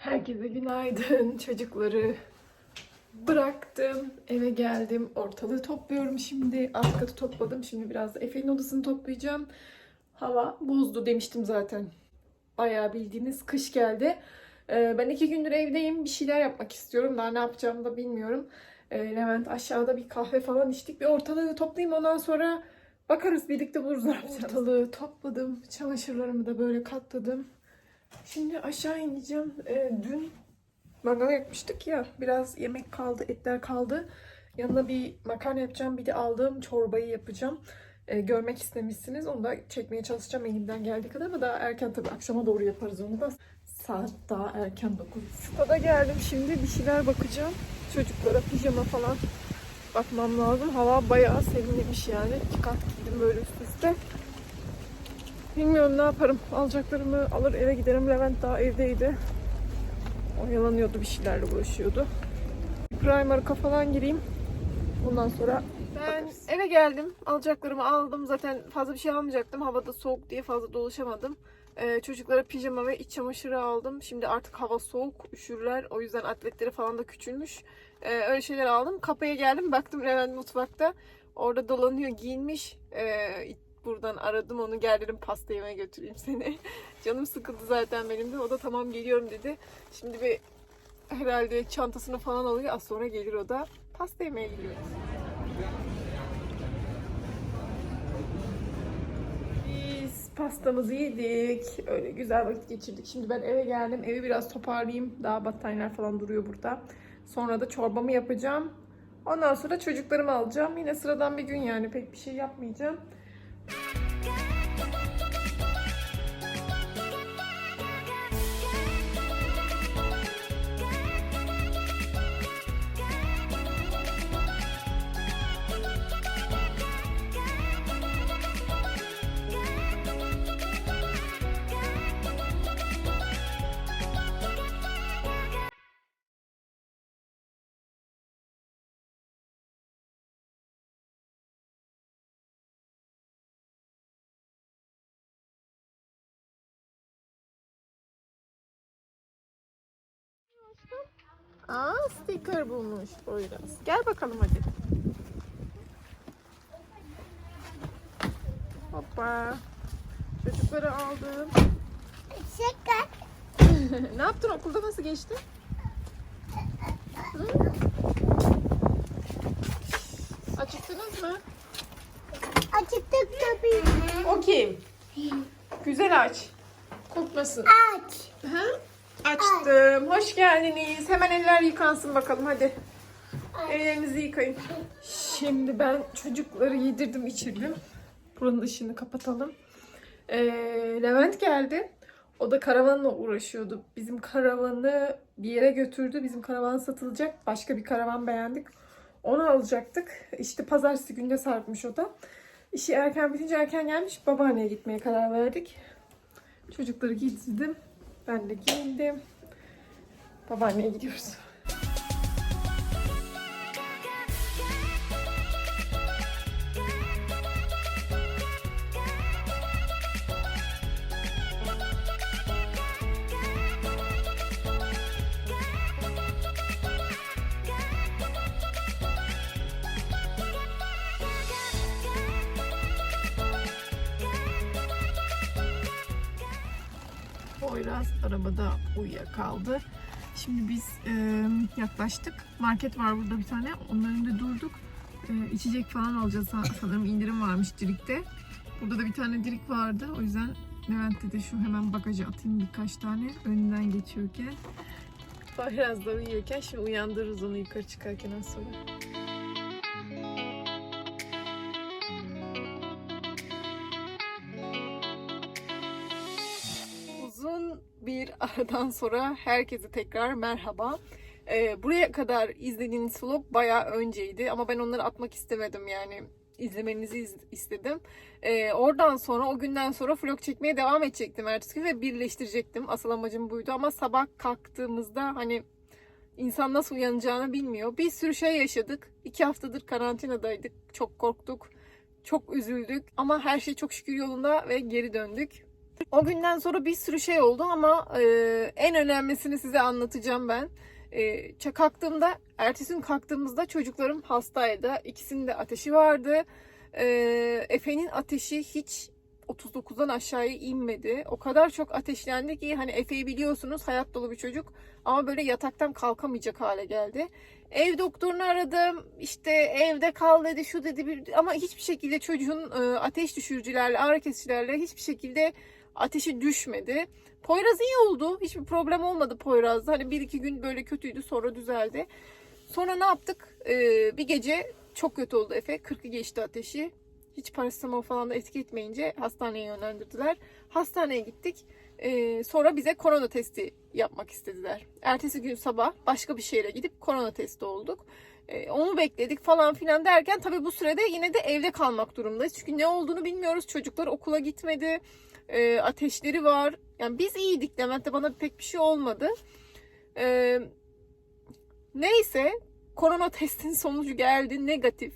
Herkese günaydın. Çocukları bıraktım. Eve geldim. Ortalığı topluyorum şimdi. Alt katı topladım. Şimdi biraz da Efe'nin odasını toplayacağım. Hava bozdu demiştim zaten. Bayağı bildiğiniz kış geldi. Ee, ben iki gündür evdeyim. Bir şeyler yapmak istiyorum. Daha ne yapacağımı da bilmiyorum. Ee, Levent aşağıda bir kahve falan içtik. Bir ortalığı toplayayım. Ondan sonra bakarız. Birlikte buluruz. Ortalığı topladım. Çamaşırlarımı da böyle katladım. Şimdi aşağı ineceğim. Ee, dün mangal yapmıştık ya. Biraz yemek kaldı, etler kaldı. Yanına bir makarna yapacağım. Bir de aldığım çorbayı yapacağım. Ee, görmek istemişsiniz. Onu da çekmeye çalışacağım elimden geldiği kadar ama daha erken tabii. Akşama doğru yaparız onu da. Saat daha erken 9. Stada geldim şimdi bir şeyler bakacağım. Çocuklara pijama falan bakmam lazım. Hava bayağı serinlemiş yani. İki kat giydim böyle üst üste. Bilmiyorum ne yaparım. Alacaklarımı alır eve giderim. Levent daha evdeydi. Oyalanıyordu bir şeylerle uğraşıyordu. Primark'a falan gireyim. Ondan sonra ben eve geldim. Alacaklarımı aldım. Zaten fazla bir şey almayacaktım. Havada soğuk diye fazla dolaşamadım. Ee, çocuklara pijama ve iç çamaşırı aldım. Şimdi artık hava soğuk, üşürler. O yüzden atletleri falan da küçülmüş. Ee, öyle şeyler aldım. Kapıya geldim. Baktım Levent mutfakta. Orada dolanıyor, giyinmiş. Ee, buradan aradım onu gel dedim pasta yemeye götüreyim seni. Canım sıkıldı zaten benim de. O da tamam geliyorum dedi. Şimdi bir herhalde çantasını falan alıyor. Az sonra gelir o da. Pasta yemeye gidiyoruz. Biz pastamızı yedik. Öyle güzel vakit geçirdik. Şimdi ben eve geldim. Evi biraz toparlayayım. Daha battaniyeler falan duruyor burada. Sonra da çorbamı yapacağım. Ondan sonra çocuklarımı alacağım. Yine sıradan bir gün yani pek bir şey yapmayacağım. Thank you. Aa sticker bulmuş Poyraz. Gel bakalım hadi. Hoppa. Çocukları aldım. Şaka. ne yaptın okulda nasıl geçti? Hı? Acıktınız mı? Açıktık tabii. O kim? Güzel aç. Kokmasın. Aç. Hı? Açtım. Hoş geldiniz. Hemen eller yıkansın bakalım hadi. Ellerinizi yıkayın. Şimdi ben çocukları yedirdim içirdim. Buranın ışığını kapatalım. Ee, Levent geldi. O da karavanla uğraşıyordu. Bizim karavanı bir yere götürdü. Bizim karavan satılacak. Başka bir karavan beğendik. Onu alacaktık. İşte pazartesi günde sarkmış o da. İşi erken bitince erken gelmiş. Babaanneye gitmeye karar verdik. Çocukları giydirdim. Ben de giyindim. Babaanneye gidiyoruz. Poyraz arabada uyuyakaldı. Şimdi biz e, yaklaştık. Market var burada bir tane. Onun önünde durduk. E, içecek falan alacağız. Sa- Sanırım indirim varmış Dirik'te. Burada da bir tane Dirik vardı. O yüzden Levent'te de şu hemen bagaja atayım birkaç tane. Önünden geçiyorken. Poyraz da uyuyorken şimdi uyandırırız onu yukarı çıkarken az sonra. Aradan sonra herkese tekrar merhaba. Ee, buraya kadar izlediğiniz vlog bayağı önceydi ama ben onları atmak istemedim yani izlemenizi iz- istedim. Ee, oradan sonra o günden sonra vlog çekmeye devam edecektim ertesi gün ve birleştirecektim. Asıl amacım buydu ama sabah kalktığımızda hani insan nasıl uyanacağını bilmiyor. Bir sürü şey yaşadık. İki haftadır karantinadaydık. Çok korktuk. Çok üzüldük ama her şey çok şükür yolunda ve geri döndük. O günden sonra bir sürü şey oldu ama e, en önemlisini size anlatacağım ben. E, kalktığımda, ertesi gün kalktığımızda çocuklarım hastaydı. İkisinin de ateşi vardı. E, Efe'nin ateşi hiç 39'dan aşağıya inmedi. O kadar çok ateşlendi ki hani Efe'yi biliyorsunuz hayat dolu bir çocuk ama böyle yataktan kalkamayacak hale geldi. Ev doktorunu aradım. İşte evde kal dedi, şu dedi bir ama hiçbir şekilde çocuğun e, ateş düşürücülerle, ağrı kesicilerle hiçbir şekilde ateşi düşmedi. Poyraz iyi oldu. Hiçbir problem olmadı Poyraz'da. Hani bir iki gün böyle kötüydü sonra düzeldi. Sonra ne yaptık? Ee, bir gece çok kötü oldu Efe. 40'ı geçti ateşi. Hiç parasetamol falan da etki etmeyince hastaneye yönlendirdiler. Hastaneye gittik. Ee, sonra bize korona testi yapmak istediler. Ertesi gün sabah başka bir şehre gidip korona testi olduk. Ee, onu bekledik falan filan derken tabii bu sürede yine de evde kalmak durumundayız. Çünkü ne olduğunu bilmiyoruz. Çocuklar okula gitmedi. Ee, ateşleri var. Yani biz iyiydik. Levent'te bana pek bir şey olmadı. Ee, neyse korona testin sonucu geldi negatif.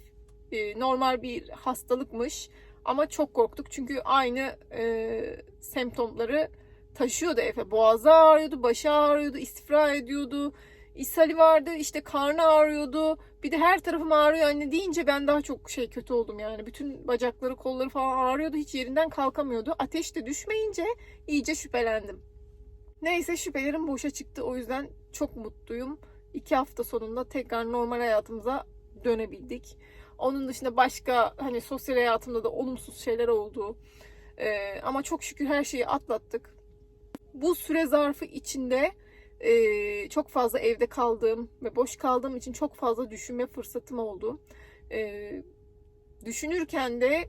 Ee, normal bir hastalıkmış. Ama çok korktuk çünkü aynı e, semptomları taşıyordu Efe. Boğazı ağrıyordu, başı ağrıyordu, istifra ediyordu. ishali vardı, işte karnı ağrıyordu. Bir de her tarafım ağrıyor anne deyince ben daha çok şey kötü oldum yani. Bütün bacakları, kolları falan ağrıyordu. Hiç yerinden kalkamıyordu. Ateş de düşmeyince iyice şüphelendim. Neyse şüphelerim boşa çıktı. O yüzden çok mutluyum. İki hafta sonunda tekrar normal hayatımıza dönebildik. Onun dışında başka hani sosyal hayatımda da olumsuz şeyler oldu. Ee, ama çok şükür her şeyi atlattık. Bu süre zarfı içinde e, çok fazla evde kaldığım ve boş kaldığım için çok fazla düşünme fırsatım oldu. E, düşünürken de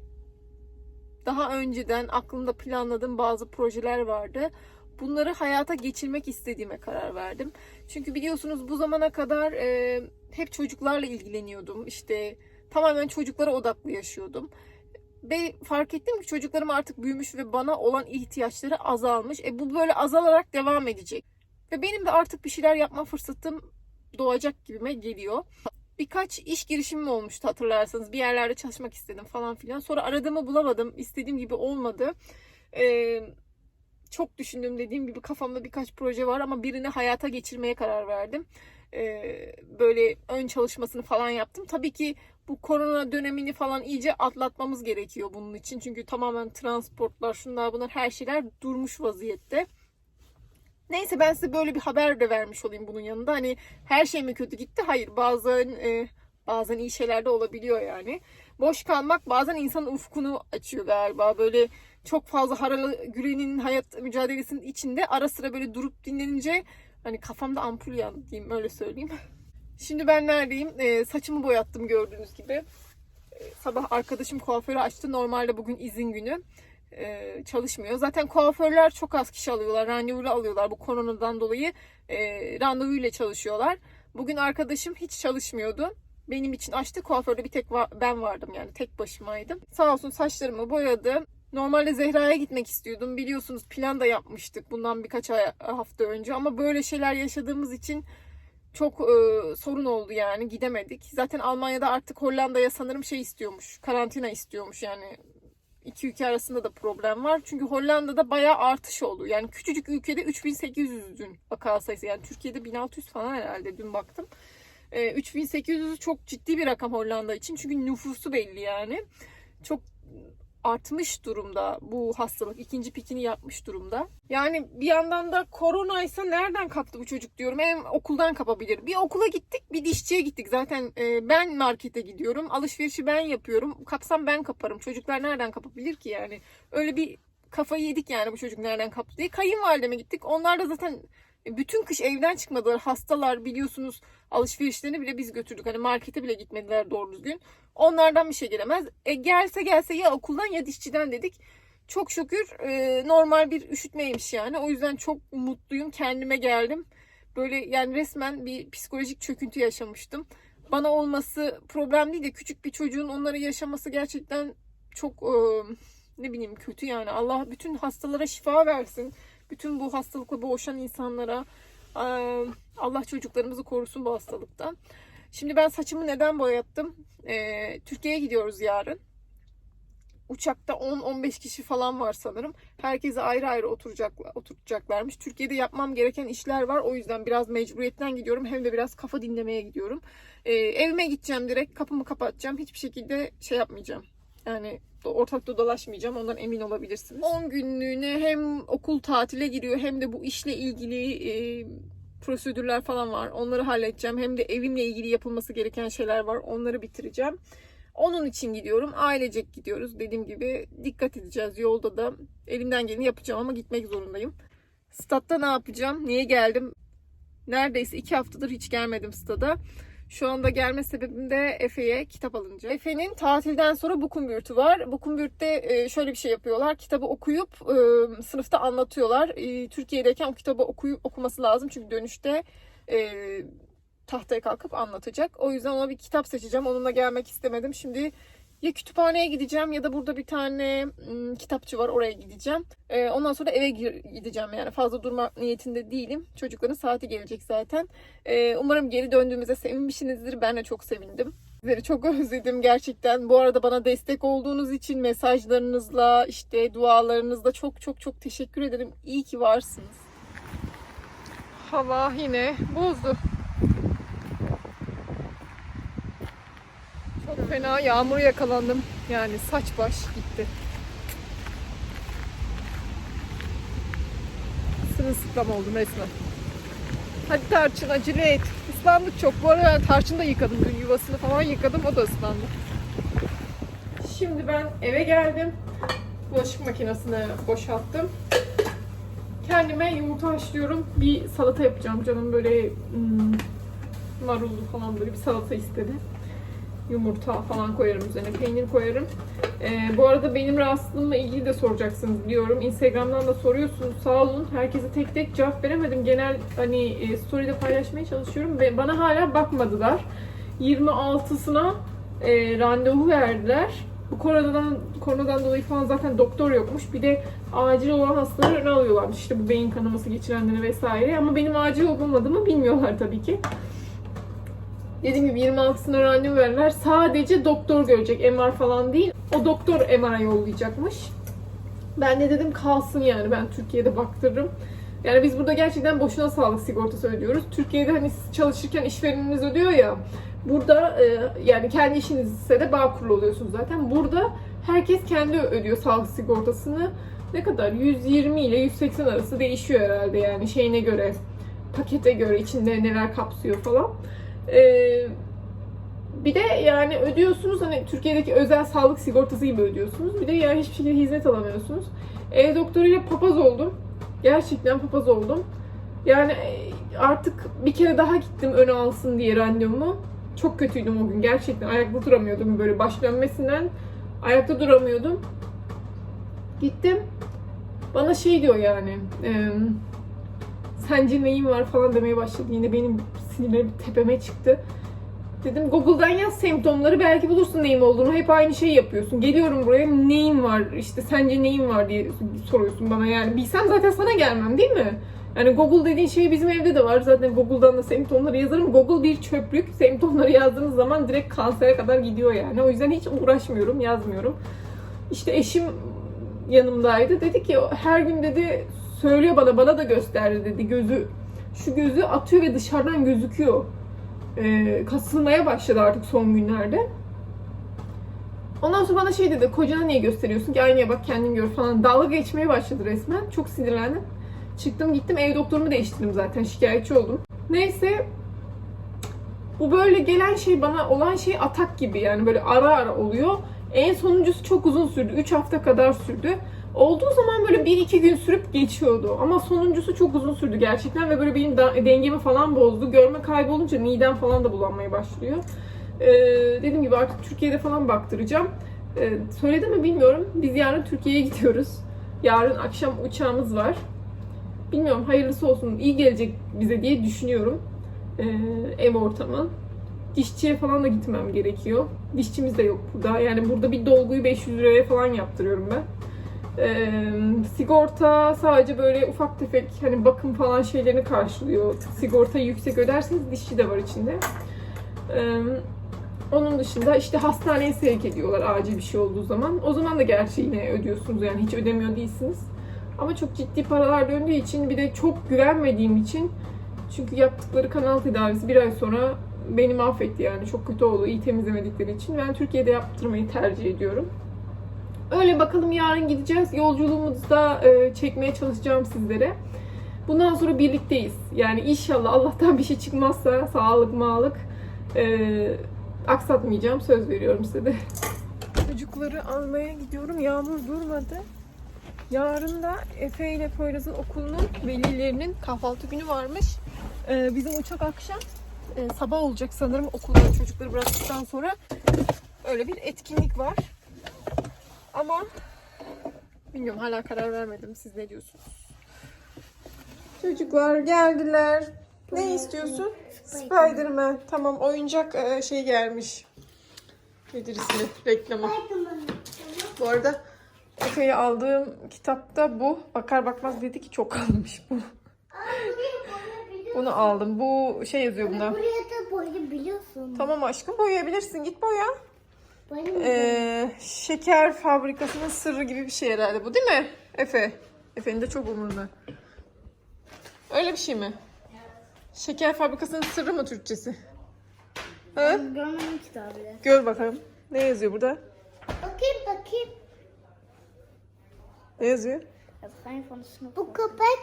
daha önceden aklımda planladığım bazı projeler vardı. Bunları hayata geçirmek istediğime karar verdim. Çünkü biliyorsunuz bu zamana kadar e, hep çocuklarla ilgileniyordum. İşte tamamen çocuklara odaklı yaşıyordum. Ve fark ettim ki çocuklarım artık büyümüş ve bana olan ihtiyaçları azalmış. E bu böyle azalarak devam edecek. Ve benim de artık bir şeyler yapma fırsatım doğacak gibime geliyor. Birkaç iş girişimim olmuştu hatırlarsanız. Bir yerlerde çalışmak istedim falan filan. Sonra aradığımı bulamadım. İstediğim gibi olmadı. Ee, çok düşündüm dediğim gibi kafamda birkaç proje var ama birini hayata geçirmeye karar verdim. Ee, böyle ön çalışmasını falan yaptım. Tabii ki bu korona dönemini falan iyice atlatmamız gerekiyor bunun için. Çünkü tamamen transportlar, şunlar bunlar her şeyler durmuş vaziyette. Neyse ben size böyle bir haber de vermiş olayım bunun yanında. Hani her şey mi kötü gitti? Hayır. Bazen e, bazen iyi şeyler de olabiliyor yani. Boş kalmak bazen insanın ufkunu açıyor galiba. Böyle çok fazla haralı gürenin hayat mücadelesinin içinde ara sıra böyle durup dinlenince hani kafamda ampul yandı diyeyim öyle söyleyeyim. Şimdi ben neredeyim? E, saçımı boyattım gördüğünüz gibi. E, sabah arkadaşım kuaförü açtı. Normalde bugün izin günü e, çalışmıyor. Zaten kuaförler çok az kişi alıyorlar. Randevuyla alıyorlar bu koronadan dolayı. E, randevuyla çalışıyorlar. Bugün arkadaşım hiç çalışmıyordu. Benim için açtı. Kuaförde bir tek va- ben vardım yani. Tek başımaydım. Sağ olsun saçlarımı boyadı. Normalde Zehra'ya gitmek istiyordum. Biliyorsunuz plan da yapmıştık bundan birkaç hafta önce. Ama böyle şeyler yaşadığımız için çok e, sorun oldu yani gidemedik. Zaten Almanya'da artık Hollanda'ya sanırım şey istiyormuş. Karantina istiyormuş yani iki ülke arasında da problem var. Çünkü Hollanda'da bayağı artış oldu. Yani küçücük ülkede 3800 dün vaka sayısı. Yani Türkiye'de 1600 falan herhalde dün baktım. Ee, 3800 çok ciddi bir rakam Hollanda için. Çünkü nüfusu belli yani. Çok artmış durumda bu hastalık. ikinci pikini yapmış durumda. Yani bir yandan da koronaysa nereden kaptı bu çocuk diyorum. Hem okuldan kapabilir. Bir okula gittik bir dişçiye gittik. Zaten e, ben markete gidiyorum. Alışverişi ben yapıyorum. Kapsam ben kaparım. Çocuklar nereden kapabilir ki yani? Öyle bir kafayı yedik yani bu çocuk nereden kaptı diye. Kayınvalideme gittik. Onlar da zaten bütün kış evden çıkmadılar. Hastalar biliyorsunuz alışverişlerini bile biz götürdük. Hani markete bile gitmediler doğru düzgün. Onlardan bir şey gelemez. E, gelse gelse ya okuldan ya dişçiden dedik. Çok şükür e, normal bir üşütmeymiş yani. O yüzden çok mutluyum. Kendime geldim. Böyle yani resmen bir psikolojik çöküntü yaşamıştım. Bana olması problem değil de küçük bir çocuğun onları yaşaması gerçekten çok e, ne bileyim kötü yani. Allah bütün hastalara şifa versin. Bütün bu hastalıkla boğuşan insanlara e, Allah çocuklarımızı korusun bu hastalıktan. Şimdi ben saçımı neden boyattım? Ee, Türkiye'ye gidiyoruz yarın. uçakta 10-15 kişi falan var sanırım. Herkese ayrı ayrı oturacaklar, oturacaklarmış. Türkiye'de yapmam gereken işler var. O yüzden biraz mecburiyetten gidiyorum. Hem de biraz kafa dinlemeye gidiyorum. Ee, evime gideceğim direkt. Kapımı kapatacağım. Hiçbir şekilde şey yapmayacağım. Yani ortalıkta dolaşmayacağım. Ondan emin olabilirsiniz. 10 günlüğüne hem okul tatile giriyor hem de bu işle ilgili e, prosedürler falan var. Onları halledeceğim. Hem de evimle ilgili yapılması gereken şeyler var. Onları bitireceğim. Onun için gidiyorum. Ailecek gidiyoruz. Dediğim gibi dikkat edeceğiz. Yolda da elimden geleni yapacağım ama gitmek zorundayım. Statta ne yapacağım? Niye geldim? Neredeyse iki haftadır hiç gelmedim stada. Şu anda gelme sebebim de Efe'ye kitap alınca. Efe'nin tatilden sonra Bukumbürt'ü var. Bukumbürt'te e, şöyle bir şey yapıyorlar. Kitabı okuyup e, sınıfta anlatıyorlar. E, Türkiye'deyken o kitabı okuyup okuması lazım. Çünkü dönüşte tahtaya kalkıp anlatacak. O yüzden ona bir kitap seçeceğim. Onunla gelmek istemedim. Şimdi ya kütüphaneye gideceğim ya da burada bir tane ım, kitapçı var oraya gideceğim. Ee, ondan sonra eve gideceğim yani fazla durmak niyetinde değilim. Çocukların saati gelecek zaten. Ee, umarım geri döndüğümüze sevinmişsinizdir. Ben de çok sevindim. Sizleri çok özledim gerçekten. Bu arada bana destek olduğunuz için mesajlarınızla, işte dualarınızla çok çok çok teşekkür ederim. İyi ki varsınız. Hava yine bozdu. Çok fena yağmur yakalandım. Yani saç baş gitti. Sırılsıklam oldum resmen. Hadi Tarçın acele et. Islandık çok. Bu arada Tarçın da yıkadım. Dün yuvasını falan yıkadım. O da ıslandı. Şimdi ben eve geldim. Bulaşık makinesini boşalttım. Kendime yumurta haşlıyorum. Bir salata yapacağım. Canım böyle hmm, marullu falan böyle bir salata istedi yumurta falan koyarım üzerine, peynir koyarım. Ee, bu arada benim rahatsızlığımla ilgili de soracaksınız biliyorum. Instagram'dan da soruyorsunuz. Sağ olun. Herkese tek tek cevap veremedim. Genel hani e, story'de paylaşmaya çalışıyorum ve bana hala bakmadılar. 26'sına e, randevu verdiler. Bu koronadan koronadan dolayı falan zaten doktor yokmuş. Bir de acil olan hastaları alıyorlarmış. İşte bu beyin kanaması geçirenleri vesaire. Ama benim acil olup olmadığımı bilmiyorlar tabii ki. Dediğim gibi 26'sına randevu verdiler. Sadece doktor görecek. MR falan değil. O doktor MR'a yollayacakmış. Ben de dedim kalsın yani. Ben Türkiye'de baktırırım. Yani biz burada gerçekten boşuna sağlık sigortası ödüyoruz. Türkiye'de hani çalışırken işvereniniz ödüyor ya. Burada e, yani kendi işinizse de bağ kurulu oluyorsunuz zaten. Burada herkes kendi ödüyor sağlık sigortasını. Ne kadar? 120 ile 180 arası değişiyor herhalde yani şeyine göre. Pakete göre içinde neler kapsıyor falan. Ee, bir de yani ödüyorsunuz hani Türkiye'deki özel sağlık sigortası gibi ödüyorsunuz. Bir de yani hiçbir şekilde hizmet alamıyorsunuz. Ev doktoruyla papaz oldum. Gerçekten papaz oldum. Yani e, artık bir kere daha gittim öne alsın diye randevumu. Çok kötüydüm o gün gerçekten. Ayakta duramıyordum böyle baş dönmesinden. Ayakta duramıyordum. Gittim. Bana şey diyor yani. E, sence neyin var falan demeye başladı. Yine benim sinirlerim tepeme çıktı. Dedim Google'dan yaz semptomları belki bulursun neyin olduğunu. Hep aynı şeyi yapıyorsun. Geliyorum buraya neyin var işte sence neyin var diye soruyorsun bana yani. Bilsem zaten sana gelmem değil mi? Yani Google dediğin şey bizim evde de var. Zaten Google'dan da semptomları yazarım. Google bir çöplük. Semptomları yazdığınız zaman direkt kansere kadar gidiyor yani. O yüzden hiç uğraşmıyorum, yazmıyorum. İşte eşim yanımdaydı. Dedi ki her gün dedi söylüyor bana, bana da gösterdi dedi. Gözü şu gözü atıyor ve dışarıdan gözüküyor. Ee, kasılmaya başladı artık son günlerde. Ondan sonra bana şey dedi, kocana niye gösteriyorsun ki aynaya bak kendin gör falan. Dalga geçmeye başladı resmen. Çok sinirlendim. Çıktım gittim ev doktorumu değiştirdim zaten şikayetçi oldum. Neyse bu böyle gelen şey bana olan şey atak gibi yani böyle ara ara oluyor. En sonuncusu çok uzun sürdü. 3 hafta kadar sürdü. Olduğu zaman böyle 1-2 gün sürüp geçiyordu. Ama sonuncusu çok uzun sürdü gerçekten ve böyle benim dengemi falan bozdu. Görme kaybolunca midem falan da bulanmaya başlıyor. Ee, dediğim gibi artık Türkiye'de falan baktıracağım. Ee, söyledim mi bilmiyorum. Biz yarın Türkiye'ye gidiyoruz. Yarın akşam uçağımız var. Bilmiyorum hayırlısı olsun. iyi gelecek bize diye düşünüyorum. Ee, ev ortamı. Dişçiye falan da gitmem gerekiyor. Dişçimiz de yok burada. Yani burada bir dolguyu 500 liraya falan yaptırıyorum ben. Ee, sigorta sadece böyle ufak tefek hani bakım falan şeylerini karşılıyor. Sigortayı yüksek öderseniz dişçi de var içinde. Ee, Onun dışında işte hastaneye sevk ediyorlar acil bir şey olduğu zaman. O zaman da gerçi yine ödüyorsunuz yani hiç ödemiyor değilsiniz. Ama çok ciddi paralar döndüğü için bir de çok güvenmediğim için çünkü yaptıkları kanal tedavisi bir ay sonra beni mahvetti yani çok kötü oldu iyi temizlemedikleri için. Ben Türkiye'de yaptırmayı tercih ediyorum. Öyle bakalım yarın gideceğiz. Yolculuğumuzu da e, çekmeye çalışacağım sizlere. Bundan sonra birlikteyiz. Yani inşallah Allah'tan bir şey çıkmazsa sağlık mağlık e, aksatmayacağım. Söz veriyorum size de. Çocukları almaya gidiyorum. Yağmur durmadı. Yarın da Efe ile Poyraz'ın okulunun velilerinin kahvaltı günü varmış. E, bizim uçak akşam e, sabah olacak sanırım okulda çocukları bıraktıktan sonra. Öyle bir etkinlik var. Ama bilmiyorum hala karar vermedim. Siz ne diyorsunuz? Çocuklar geldiler. Ne istiyorsun? Spiderman. Tamam oyuncak e, şey gelmiş. Nedir ismi? Reklamı. Bu arada Efe'ye aldığım kitapta bu. Bakar bakmaz dedi ki çok almış bu. Bunu aldım. Bu şey yazıyor bunda. Buraya da boyu biliyorsun. Tamam aşkım boyayabilirsin. Git boya. Ee, şeker fabrikasının sırrı gibi bir şey herhalde bu değil mi Efe? Efe'nin de çok umurunda. Öyle bir şey mi? Şeker fabrikasının sırrı mı Türkçesi? Ha? görmedim kitabı. Gör bakalım. Ne yazıyor burada? Bakayım bakayım. Ne yazıyor? Bu köpek,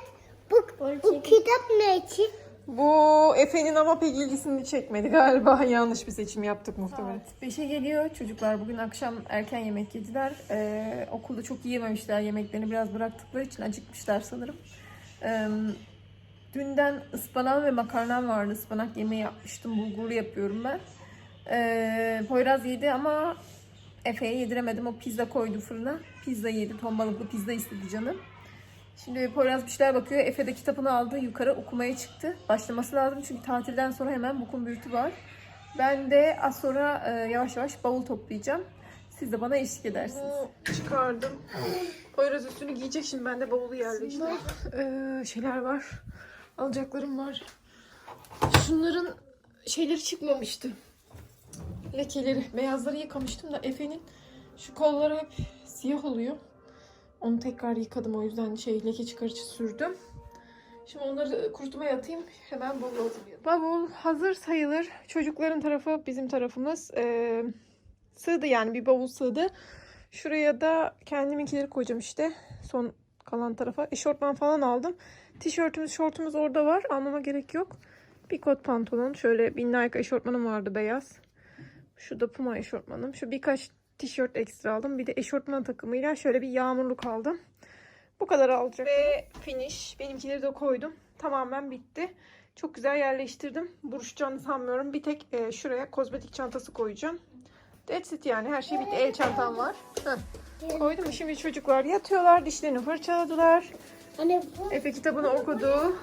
bu, bu kitap ne için? Bu Efe'nin ama pek ilgisini çekmedi galiba. Yanlış bir seçim yaptık muhtemelen. Beşe geliyor. Çocuklar bugün akşam erken yemek yediler. Ee, okulda çok yiyememişler. Yemeklerini biraz bıraktıkları için acıkmışlar sanırım. Ee, dünden ıspanak ve makarnam vardı. Ispanak yemeği yapmıştım. Bulgurlu yapıyorum ben. Ee, Poyraz yedi ama Efe'ye yediremedim. O pizza koydu fırına. Pizza yedi. Ton balıklı pizza istedi canım. Şimdi Poyraz bir şeyler bakıyor. Efe de kitabını aldı. Yukarı okumaya çıktı. Başlaması lazım çünkü tatilden sonra hemen bu kumbürtü var. Ben de az sonra e, yavaş yavaş bavul toplayacağım. Siz de bana eşlik edersiniz. Çıkardım. Poyraz üstünü giyecek şimdi ben de bavulu yerleştirdim. Ee, şeyler var. Alacaklarım var. Şunların şeyleri çıkmamıştı. Lekeleri. Beyazları yıkamıştım da Efe'nin şu kolları hep siyah oluyor. Onu tekrar yıkadım o yüzden şey leke çıkarıcı sürdüm. Şimdi onları kurutmaya atayım. Hemen bavul hazırlayalım. Bavul hazır sayılır. Çocukların tarafı bizim tarafımız. Ee, sığdı yani bir bavul sığdı. Şuraya da kendiminkileri koyacağım işte. Son kalan tarafa. Eşortman falan aldım. Tişörtümüz, şortumuz orada var. Almama gerek yok. Bir kot pantolon. Şöyle bir Nike eşortmanım vardı beyaz. Şu da Puma eşortmanım. Şu birkaç tişört ekstra aldım. Bir de eşortman takımıyla şöyle bir yağmurluk aldım. Bu kadar alacak. Ve finish. Benimkileri de koydum. Tamamen bitti. Çok güzel yerleştirdim. Buruşacağını sanmıyorum. Bir tek e, şuraya kozmetik çantası koyacağım. That's it yani. Her şey bitti. El çantam var. Heh. Koydum. Şimdi çocuklar yatıyorlar. Dişlerini fırçaladılar. Hani bu Efe kitabını okudu.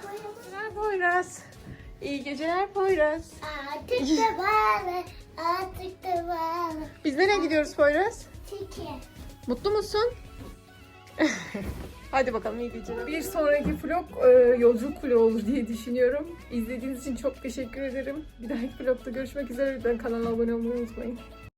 Poyraz. İyi geceler Poyraz. artık da bağlı, artık da bağlı. Biz nereye gidiyoruz Poyraz? Tiki. Mutlu musun? Hadi bakalım iyi geceler. Bir sonraki vlog e, yolculuk vlogu olur diye düşünüyorum. İzlediğiniz için çok teşekkür ederim. Bir dahaki vlogda görüşmek üzere. Lütfen kanala abone olmayı unutmayın.